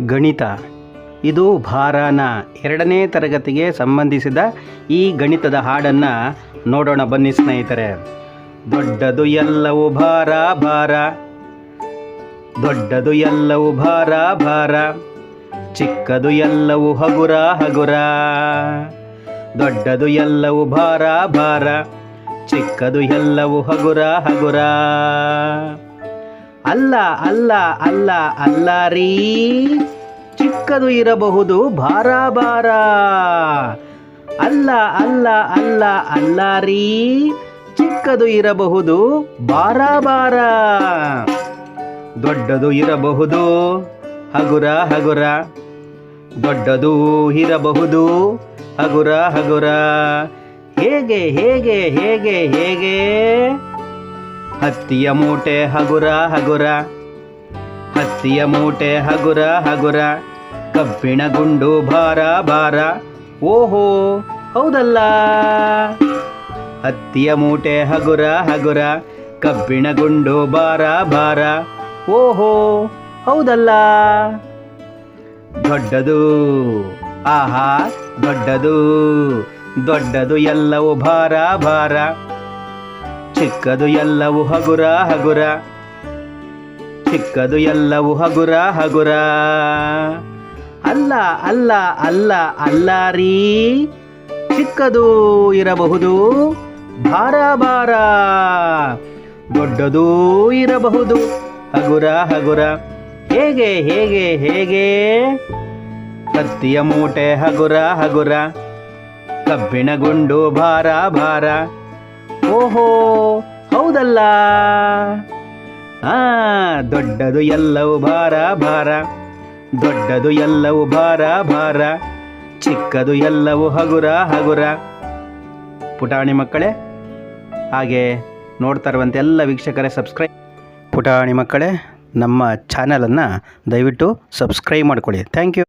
ಗಣಿತ. ಇದು ಭಾರನ ಎರಡನೇ ತರಗತಿಗೆ ಸಂಬಂಧಿಸಿದ ಈ ಗಣಿತದ ಹಾಡನ್ನು ನೋಡೋಣ ಬನ್ನಿ ಸ್ನೇಹಿತರೆ. ದೊಡ್ಡದು ಎಲ್ಲವೂ ಭಾರ ಭಾರ. ದೊಡ್ಡದು ಎಲ್ಲವೂ ಭಾರ ಭಾರ. ಚಿಕ್ಕದು ಎಲ್ಲವೂ ಹಗುರ ಹಗುರ. ದೊಡ್ಡದು ಎಲ್ಲವೂ ಭಾರ ಭಾರ. ಚಿಕ್ಕದು ಎಲ್ಲವೂ ಹಗುರ ಹಗುರ. ಅಲ್ಲ ಅಲ್ಲ ಅಲ್ಲ ಅಲ್ಲ ರೀ. ಚಿಕ್ಕದು ಇರಬಹುದು ಭಾರ ಭಾರ ಅಲ್ಲ ಅಲ್ಲ ಅಲ್ಲ ಅಲ್ಲ ರೀ. ಚಿಕ್ಕದು ಇರಬಹುದು ಭಾರ ಭಾರ ದೊಡ್ಡದು ಇರಬಹುದು, ಹಗುರ ಹಗುರ. ದೊಡ್ಡದು ಇರಬಹುದು, ಹಗುರ ಹಗುರ. ಹೇಗೆ ಹೇಗೆ ಹೇಗೆ ಹೇಗೆ? ಹತ್ತಿಯ ಮೂಟೆ ಹಗುರ ಹಗುರ. ಹತ್ತಿಯ ಮೂಟೆ ಹಗುರ ಹಗುರ. ಕಬ್ಬಿಣ ಗುಂಡು ಭಾರ ಭಾರ. ಓಹೋ, ಹೌದಲ್ಲ? ಹತ್ತಿಯ ಮೂಟೆ ಹಗುರ ಹಗುರ. ಕಬ್ಬಿಣ ಗುಂಡು ಭಾರ ಭಾರ. ಓಹೋ, ಹೌದಲ್ಲ? ದೊಡ್ಡದು, ಆಹಾ, ದೊಡ್ಡದು. ದೊಡ್ಡದು ಎಲ್ಲವೂ ಭಾರ ಭಾರ. ಚಿಕ್ಕದು ಎಲ್ಲವೂ ಹಗುರ ಹಗುರ. ಚಿಕ್ಕದು ಎಲ್ಲವೂ ಹಗುರ ಹಗುರ. ಅಲ್ಲ ಅಲ್ಲ ಅಲ್ಲ ಅಲ್ಲ ರೀ. ಚಿಕ್ಕದು ಇರಬಹುದು, ಭಾರ ಭಾರ. ದೊಡ್ಡದೂ ಇರಬಹುದು, ಹಗುರ ಹಗುರ. ಹೇಗೆ ಹೇಗೆ ಹೇಗೆ? ಕತ್ತಿಯ ಮೂಟೆ ಹಗುರ ಹಗುರ. ಕಬ್ಬಿಣ ಗುಂಡು ಭಾರ ಭಾರ. ಓಹೋ, ಹೌದಲ್ಲ. ಆ, ದೊಡ್ಡದು ಎಲ್ಲವೂ ಭಾರ ಭಾರ. ದೊಡ್ಡದು ಎಲ್ಲವೂ ಭಾರ ಭಾರ. ಚಿಕ್ಕದು ಎಲ್ಲವೂ ಹಗುರ ಹಗುರ. ಪುಟಾಣಿ ಮಕ್ಕಳೇ, ಹಾಗೆ ನೋಡ್ತಾ ಎಲ್ಲ ವೀಕ್ಷಕರೇ ಸಬ್ಸ್ಕ್ರೈಬ್ ಪುಟಾಣಿ ಮಕ್ಕಳೇ, ನಮ್ಮ ಚಾನಲನ್ನು ದಯವಿಟ್ಟು ಸಬ್ಸ್ಕ್ರೈಬ್ ಮಾಡ್ಕೊಳ್ಳಿ. Thank you